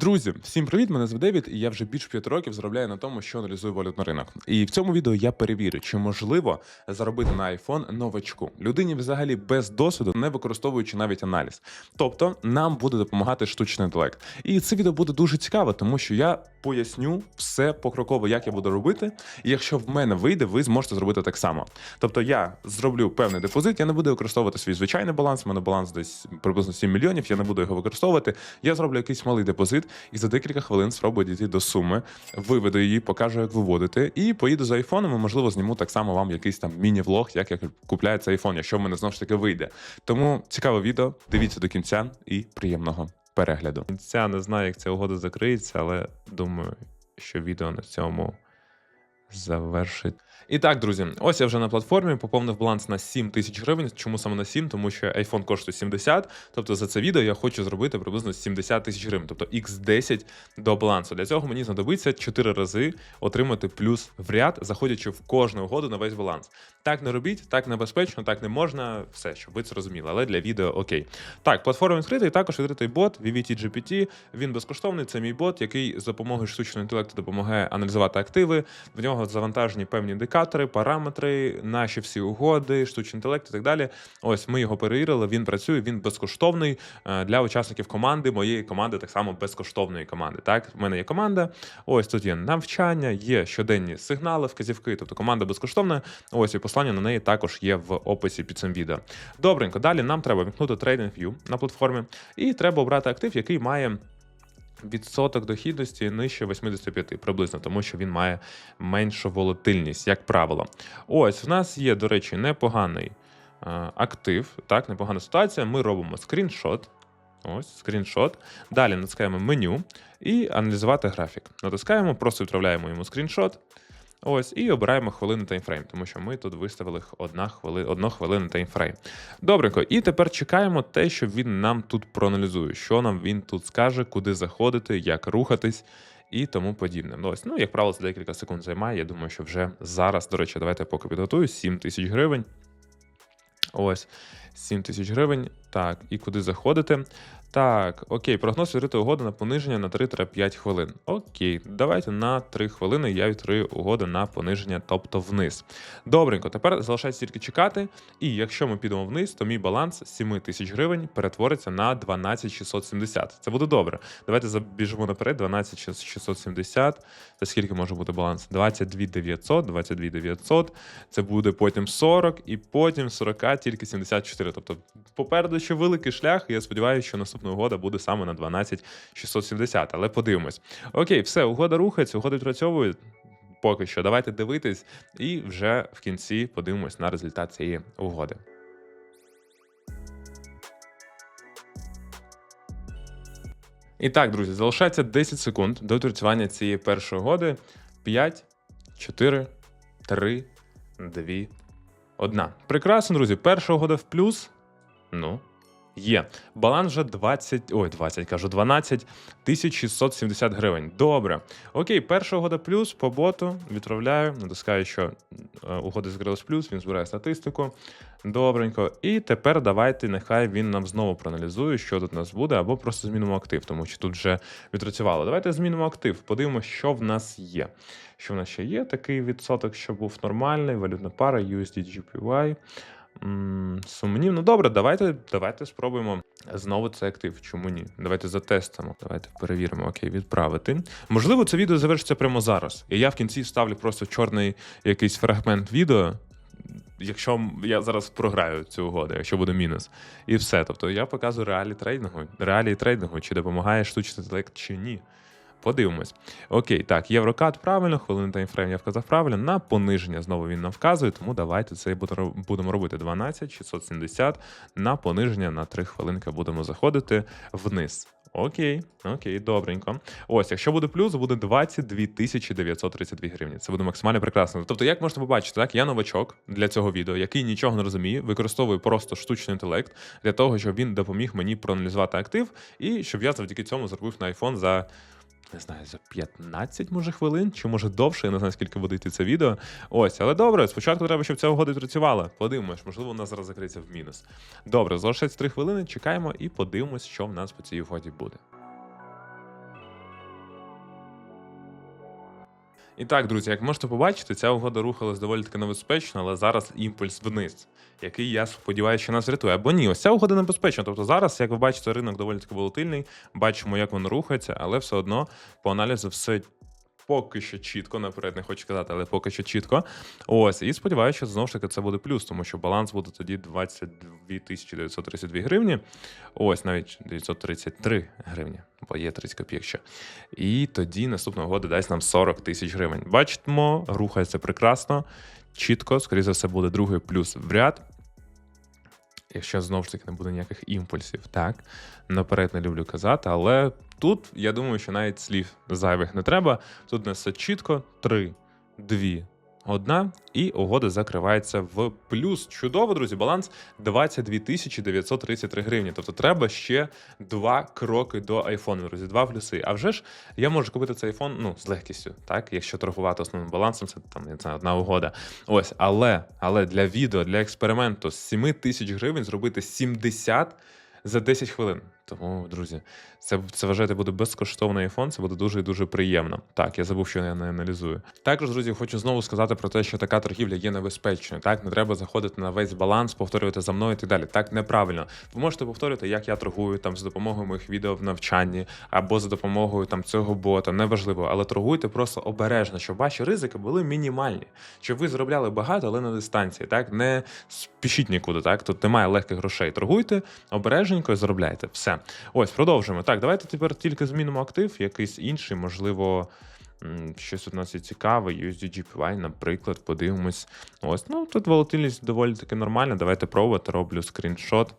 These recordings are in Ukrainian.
Друзі, всім привіт! Мене звати Девід, і я вже більше п'яти років заробляю на тому, що аналізую валютний ринок. І в цьому відео я перевірю, чи можливо заробити на iPhone новачку людині взагалі без досвіду, не використовуючи навіть аналіз. Тобто нам буде допомагати штучний інтелект. І це відео буде дуже цікаво, тому що я поясню все покроково, як я буду робити. І якщо в мене вийде, ви зможете зробити так само. Тобто я зроблю певний депозит, я не буду використовувати свій звичайний баланс. У мене баланс десь приблизно 7 мільйонів. Я не буду його використовувати. Я зроблю якийсь малий депозит і за декілька хвилин спробую дійти до суми, виведу її, покажу, як виводити, і поїду за айфоном. і, Можливо, зніму так само вам якийсь там міні-влог, як я купляю цей айфон, якщо в мене знову ж таки вийде. Тому цікаве відео. Дивіться до кінця і приємного перегляду. кінця не знаю, як ця угода закриється, але думаю, що відео на цьому завершить. І так, друзі, ось я вже на платформі поповнив баланс на 7 тисяч гривень. Чому саме на 7? Тому що iPhone коштує 70. Тобто за це відео я хочу зробити приблизно 70 тисяч гривень, тобто x10 до балансу. Для цього мені знадобиться 4 рази отримати плюс в ряд, заходячи в кожну угоду на весь баланс. Так не робіть, так небезпечно, так не можна. Все, щоб ви це розуміли, але для відео окей. Так, платформа відкрита, і також відкритий бот VVT GPT. Він безкоштовний. Це мій бот, який з допомогою штучного інтелекту допомагає аналізувати активи. В нього завантажені певні індикатори, параметри, наші всі угоди, штучний інтелект і так далі. Ось ми його перевірили. Він працює, він безкоштовний е, для учасників команди. Моєї команди так само безкоштовної команди. Так, в мене є команда. Ось тут є навчання, є щоденні сигнали, вказівки. Тобто команда безкоштовна. Ось і послання на неї також є в описі під цим відео. Добренько, далі нам треба вімкнути TradingView на платформі, і треба обрати актив, який має. Відсоток дохідності нижче 85 приблизно, тому що він має меншу волатильність, як правило. Ось в нас є, до речі, непоганий е, актив, так, непогана ситуація. Ми робимо скріншот. Ось скріншот. Далі натискаємо меню і аналізувати графік. Натискаємо, просто відправляємо йому скріншот. Ось, і обираємо хвилину таймфрейм, тому що ми тут виставили одна хвили, одну хвилину таймфрейм. Добренько, і тепер чекаємо те, що він нам тут проаналізує, що нам він тут скаже, куди заходити, як рухатись. І тому подібне. Ну, Ось, ну, як правило, це декілька секунд займає. Я думаю, що вже зараз, до речі, давайте поки підготую 7 тисяч гривень. Ось 7 тисяч гривень. Так, і куди заходити? Так, окей, прогноз відкритої угоди на пониження на 3-5 хвилин. Окей, давайте на 3 хвилини я відкрию угоду на пониження, тобто вниз. Добренько, тепер залишається тільки чекати. І якщо ми підемо вниз, то мій баланс 7 тисяч гривень перетвориться на 12 670. Це буде добре. Давайте забіжимо наперед. 12 670. Це скільки може бути баланс? 22 900, 22 900. Це буде потім 40 і потім 40, тільки 74. Тобто попереду ще великий шлях. І я сподіваюся, що наступна угода буде саме на 12 670. Але подивимось. Окей, все, угода рухається, угода відпрацьовує. Поки що, давайте дивитись, і вже в кінці подивимось на результат цієї угоди. І так, друзі, залишається 10 секунд до відпрацювання цієї першої угоди. 5, 4, 3, 2, 1. Прекрасно, друзі. Перша угода в плюс. Ну, Є. Баланс вже 20, ой, 20, кажу, 12 670 гривень. Добре. Окей, перша угода плюс по боту відправляю. Натискаю, що е, угода закрилась плюс, він збирає статистику. Добренько. І тепер давайте, нехай він нам знову проаналізує, що тут у нас буде, або просто змінимо актив, тому що тут вже відпрацювало. Давайте змінимо актив, подивимося, що в нас є. Що в нас ще є? Такий відсоток, що був нормальний, валютна пара, USD GPY. Сумнівно, добре, давайте, давайте спробуємо знову цей актив. Чому ні? Давайте затестимо. Давайте перевіримо. Окей, відправити. Можливо, це відео завершиться прямо зараз. І я в кінці ставлю просто чорний якийсь фрагмент відео. Якщо я зараз програю цю угоду, якщо буде мінус, і все. Тобто я показую реалії трейдингу, реалії трейдингу, чи допомагає штучний інтелект, чи ні. Подивимось. Окей, так, Єврокат правильно, хвилин таймфрейм я вказав правильно. На пониження знову він нам вказує, тому давайте це будемо робити 12 670 на пониження на 3 хвилинки будемо заходити вниз. Окей, окей, добренько. Ось, якщо буде плюс, буде 22 тисячі 932 гривні. Це буде максимально прекрасно. Тобто, як можете побачити, так я новачок для цього відео, який нічого не розуміє, використовую просто штучний інтелект для того, щоб він допоміг мені проаналізувати актив, і щоб я завдяки цьому зробив на iPhone за не знаю, за 15, може, хвилин, чи може довше, я не знаю, скільки буде йти це відео. Ось, але добре, спочатку треба, щоб ця угода працювала. Подивимось, можливо, вона зараз закриється в мінус. Добре, залишається 3 хвилини, чекаємо і подивимось, що в нас по цій угоді буде. І так, друзі, як можете побачити, ця угода рухалась доволі таки небезпечно, але зараз імпульс вниз, який я сподіваюся, що нас рятує. Або ні, ось ця угода небезпечна. Тобто зараз, як ви бачите, ринок доволі таки волатильний, бачимо, як він рухається, але все одно по аналізу все. Поки що чітко, наперед не хочу казати, але поки що чітко. Ось, і сподіваюся, що знову ж таки це буде плюс, тому що баланс буде тоді 22 тисячі 932 гривні. Ось навіть 933 гривні, бо є 30 копійок ще. І тоді наступна угода дасть нам 40 тисяч гривень. Бачимо, рухається прекрасно, чітко, скоріше за все, буде другий плюс в ряд. Якщо знову ж таки не буде ніяких імпульсів, так. Наперед не люблю казати, але тут я думаю, що навіть слів зайвих не треба. Тут у все чітко: 3, 2, одна, і угода закривається в плюс. Чудово, друзі, баланс 22 тисячі 933 гривні. Тобто треба ще два кроки до айфону, друзі, два плюси. А вже ж я можу купити цей айфон ну, з легкістю, так? Якщо торгувати основним балансом, це там не знаю, одна угода. Ось, але, але для відео, для експерименту з 7 тисяч гривень зробити 70 за 10 хвилин. Тому, друзі, це, це вважайте, буде безкоштовний iPhone, це буде дуже і дуже приємно. Так, я забув, що я не аналізую. Також, друзі, хочу знову сказати про те, що така торгівля є небезпечною. Так, не треба заходити на весь баланс, повторювати за мною і так далі. Так неправильно. Ви можете повторювати, як я торгую там за допомогою моїх відео в навчанні або за допомогою там цього бота. Неважливо, але торгуйте просто обережно, щоб ваші ризики були мінімальні, щоб ви заробляли багато, але на дистанції. Так не спішіть нікуди. Так тут немає легких грошей. Торгуйте обережненько і заробляйте. Все. Ось, продовжуємо. Так, давайте тепер тільки змінимо актив, якийсь інший, можливо. Щось у нас є цікаве, USDGPY, наприклад, подивимось. Ось, ну тут волатильність доволі таки нормальна. Давайте пробувати. Роблю скріншот,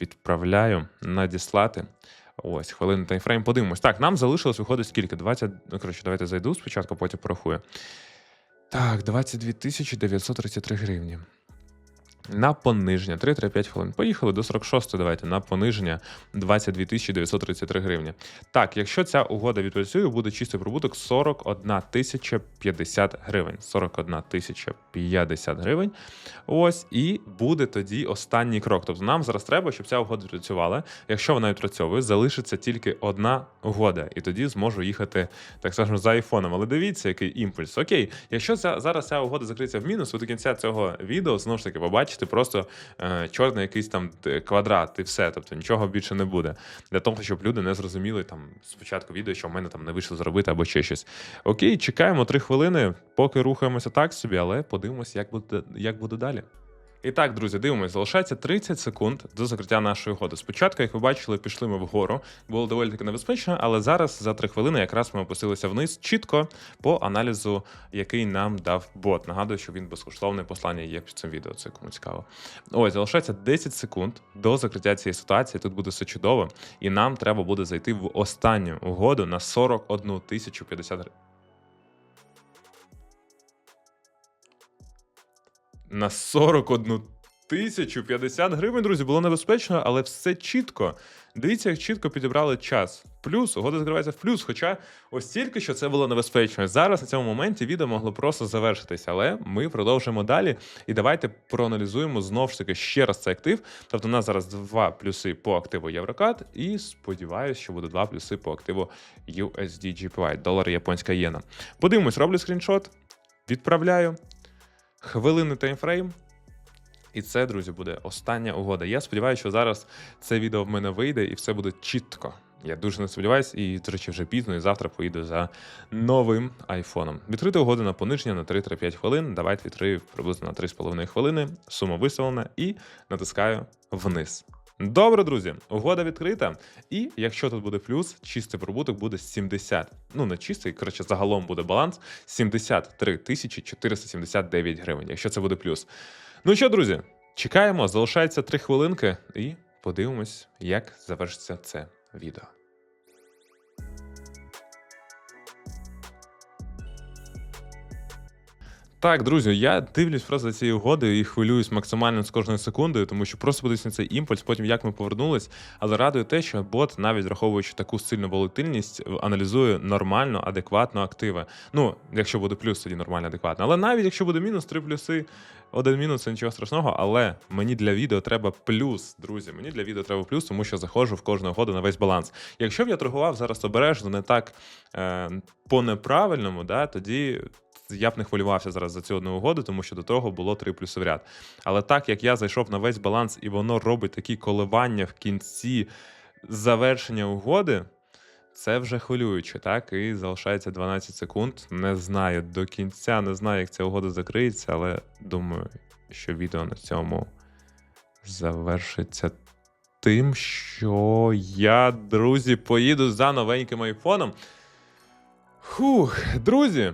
відправляю, надіслати. Ось, хвилинний таймфрейм, подивимось. Так, нам залишилось виходить скільки? 20. Ну, коротше, давайте зайду спочатку, потім порахую. Так, 22 тисячі 933 гривні. На пониження 3-5 хвилин. Поїхали до 46 давайте на пониження 22 тисячі 933 гривні. Так, якщо ця угода відпрацює, буде чистий прибуток 41 тисяча 50 гривень. 41 тисяча 50 гривень. Ось, і буде тоді останній крок. Тобто нам зараз треба, щоб ця угода відпрацювала. Якщо вона відпрацьовує, залишиться тільки одна угода, і тоді зможу їхати, так скажемо, за айфоном. Але дивіться, який імпульс. Окей, якщо ця, зараз ця угода закриється в мінус, ви до кінця цього відео знову ж таки побачите просто е, чорний якийсь там квадрат, і все. Тобто нічого більше не буде. Для того, щоб люди не зрозуміли там спочатку відео, що в мене там не вийшло зробити або ще щось. Окей, чекаємо три хвилини, поки рухаємося так собі, але подивимося, як буде, як буде далі. І так, друзі, дивимось, залишається 30 секунд до закриття нашої угоди. Спочатку, як ви бачили, пішли ми вгору, було доволі таки небезпечно, але зараз за 3 хвилини якраз ми опустилися вниз чітко по аналізу, який нам дав бот. Нагадую, що він безкоштовне послання є під цим відео. Це кому цікаво. Ось залишається 10 секунд до закриття цієї ситуації. Тут буде все чудово, і нам треба буде зайти в останню угоду на 41 тисячу 50 на 41 тисячу 50 гривень, друзі, було небезпечно, але все чітко. Дивіться, як чітко підібрали час. Плюс, угода закривається в плюс. Хоча ось тільки що це було небезпечно. Зараз на цьому моменті відео могло просто завершитися, але ми продовжуємо далі. І давайте проаналізуємо знов ж таки ще раз цей актив. Тобто, у нас зараз два плюси по активу Єврокат, і сподіваюся, що буде два плюси по активу USD GPY, долар японська єна. Подивимось, роблю скріншот, відправляю. Хвилинний таймфрейм. І це, друзі, буде остання угода. Я сподіваюся, що зараз це відео в мене вийде і все буде чітко. Я дуже не сподіваюся, і, до речі, вже пізно, і завтра поїду за новим айфоном. Відкрити угоду на пониження на 3-5 хвилин. Давайте відкрию приблизно на 3,5 хвилини. Сума виставлена і натискаю вниз. Добре, друзі, угода відкрита. І якщо тут буде плюс, чистий прибуток буде 70. Ну, не чистий, коротше, загалом буде баланс 73 тисячі 479 гривень, якщо це буде плюс. Ну що, друзі, чекаємо, залишається 3 хвилинки, і подивимось, як завершиться це відео. Так, друзі, я дивлюсь просто за цією угодою і хвилююсь максимально з кожною секундою, тому що просто подивись на цей імпульс, потім як ми повернулись. Але радує те, що бот, навіть враховуючи таку сильну волатильність, аналізує нормально, адекватно активи. Ну, якщо буде плюс, тоді нормально, адекватно. Але навіть якщо буде мінус, три плюси, один мінус це нічого страшного. Але мені для відео треба плюс, друзі. Мені для відео треба плюс, тому що заходжу в кожну угоду на весь баланс. Якщо б я торгував зараз обережно, не так е, по неправильному, да, тоді я б не хвилювався зараз за цю одну угоду, тому що до того було три плюси в ряд. Але так як я зайшов на весь баланс і воно робить такі коливання в кінці завершення угоди, це вже хвилююче, так? І залишається 12 секунд. Не знаю до кінця, не знаю, як ця угода закриється, але думаю, що відео на цьому завершиться тим, що я, друзі, поїду за новеньким айфоном. Хух, друзі,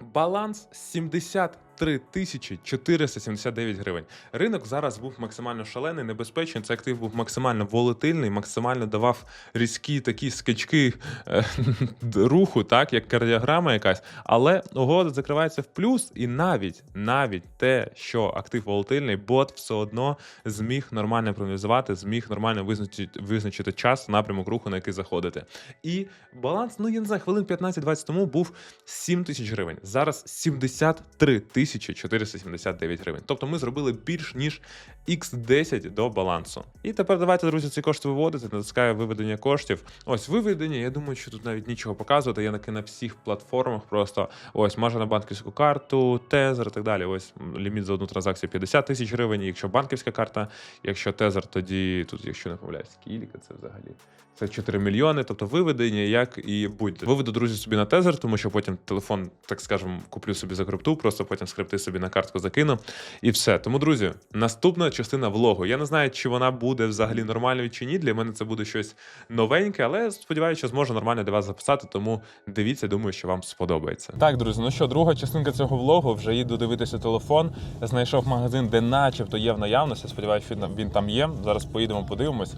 Баланс 70 3479 гривень. Ринок зараз був максимально шалений, небезпечний. Цей актив був максимально волатильний, максимально давав різкі такі скачки е, руху, так як кардіограма якась. Але угода закривається в плюс, і навіть навіть те, що актив волатильний, бот все одно зміг нормально проаналізувати, зміг нормально визначити визначити час напрямок руху, на який заходити. І баланс, ну я не знаю, хвилин 15-20 тому був 7 тисяч гривень. Зараз 73 тисячі. 479 гривень. Тобто ми зробили більш ніж x10 до балансу. І тепер давайте, друзі, ці кошти виводити. Натискаю виведення коштів. Ось виведення. Я думаю, що тут навіть нічого показувати. Я на всіх платформах просто ось може на банківську карту, тезер і так далі. Ось ліміт за одну транзакцію 50 тисяч гривень. Якщо банківська карта, якщо тезер, тоді тут, якщо не помиляюсь, скільки це взагалі. Це 4 мільйони, тобто виведення, як і будь. Виведу друзі собі на тезер, тому що потім телефон, так скажемо, куплю собі за крипту, просто потім скрипти собі на картку закину. І все. Тому, друзі, наступна частина влогу. Я не знаю, чи вона буде взагалі нормальною чи ні. Для мене це буде щось новеньке, але сподіваюся, що зможу нормально для вас записати. Тому дивіться, думаю, що вам сподобається. Так, друзі, ну що, друга частинка цього влогу. Вже їду дивитися телефон. Знайшов магазин, де начебто є в наявності. Сподіваюся, він, він там є. Зараз поїдемо, подивимось.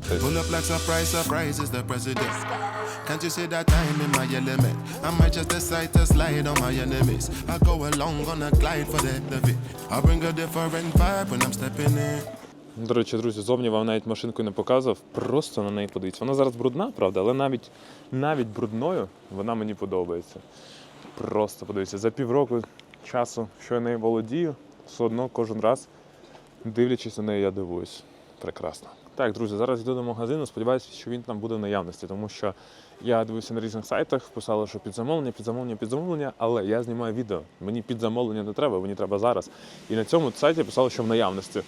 Can't you see that time in my element? I might just decide to slide on my enemies. I go along on a glide for the levy. I bring a different vibe when I'm stepping in. До речі, друзі, зовні вам навіть машинку не показував. Просто на неї подивіться. Вона зараз брудна, правда, але навіть навіть брудною вона мені подобається. Просто подивіться, за півроку часу, що я нею володію, все одно кожен раз, дивлячись на неї, я дивуюсь. Прекрасно. Так, друзі, зараз йду до магазину. Сподіваюся, що він там буде в наявності, тому що я дивився на різних сайтах, писали, що під замовлення, під замовлення, під замовлення, але я знімаю відео. Мені під замовлення не треба, мені треба зараз. І на цьому сайті писали, що в наявності.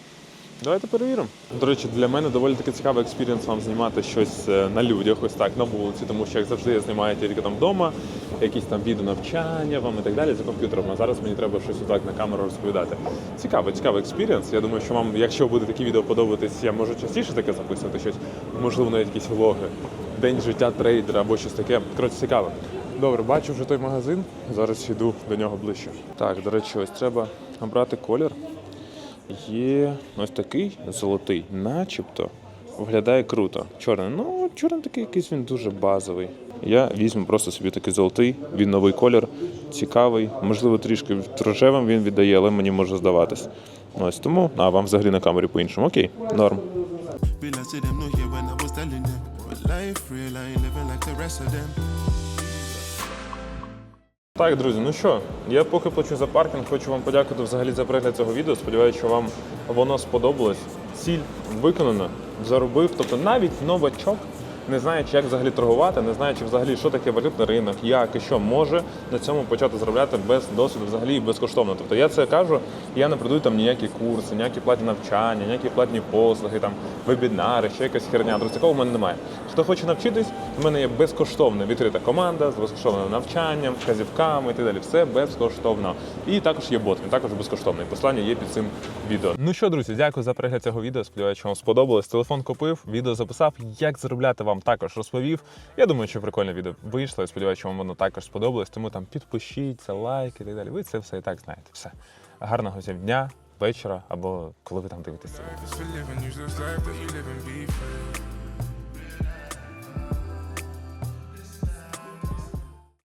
Давайте перевіримо. До речі, для мене доволі таки цікавий експірієнс вам знімати щось е, на людях, ось так, на вулиці, тому що як завжди я знімаю тільки там вдома, якісь там відео навчання вам і так далі за комп'ютером. А зараз мені треба щось отак на камеру розповідати. Цікавий, цікавий експірієнс. Я думаю, що вам, якщо буде такі відео подобатись, я можу частіше таке записувати щось, можливо, навіть якісь влоги, день життя трейдера або щось таке. Коротше, цікаво. Добре, бачу вже той магазин. Зараз йду до нього ближче. Так, до речі, ось треба обрати колір. Є ось такий золотий, начебто виглядає круто. Чорний. Ну, чорний такий якийсь він дуже базовий. Я візьму просто собі такий золотий, він новий колір, цікавий. Можливо, трішки рожевим він віддає, але мені може здаватись. Ось тому, а вам взагалі на камері по-іншому. Окей, норм. Real I see them know here life real, I ain't living like the rest of them. Так, друзі, ну що, я поки плачу за паркінг, хочу вам подякувати взагалі за перегляд цього відео. Сподіваюся, що вам воно сподобалось. Ціль виконана, заробив. Тобто навіть новачок, не знаючи, як взагалі торгувати, не знаючи взагалі, що таке валютний ринок, як і що може на цьому почати заробляти без досвіду, взагалі і безкоштовно. Тобто я це кажу, я не продаю там ніякі курси, ніякі платні навчання, ніякі платні послуги, там вебінари, ще якась херня. Друзі, такого в мене немає. Хто хоче навчитись, в мене є безкоштовна відкрита команда з безкоштовним навчанням, вказівками і так далі. Все безкоштовно. І також є бот, він також безкоштовний. Посилання є під цим відео. Ну що, друзі, дякую за перегляд цього відео. Сподіваюся, вам сподобалось. Телефон купив, відео записав. Як заробляти вам також розповів. Я думаю, що прикольне відео вийшло. Сподіваюся, вам воно також сподобалось. Тому там підпишіться, лайк і так далі. Ви це все і так знаєте. Все. Гарного всім дня, вечора або коли ви там дивитесь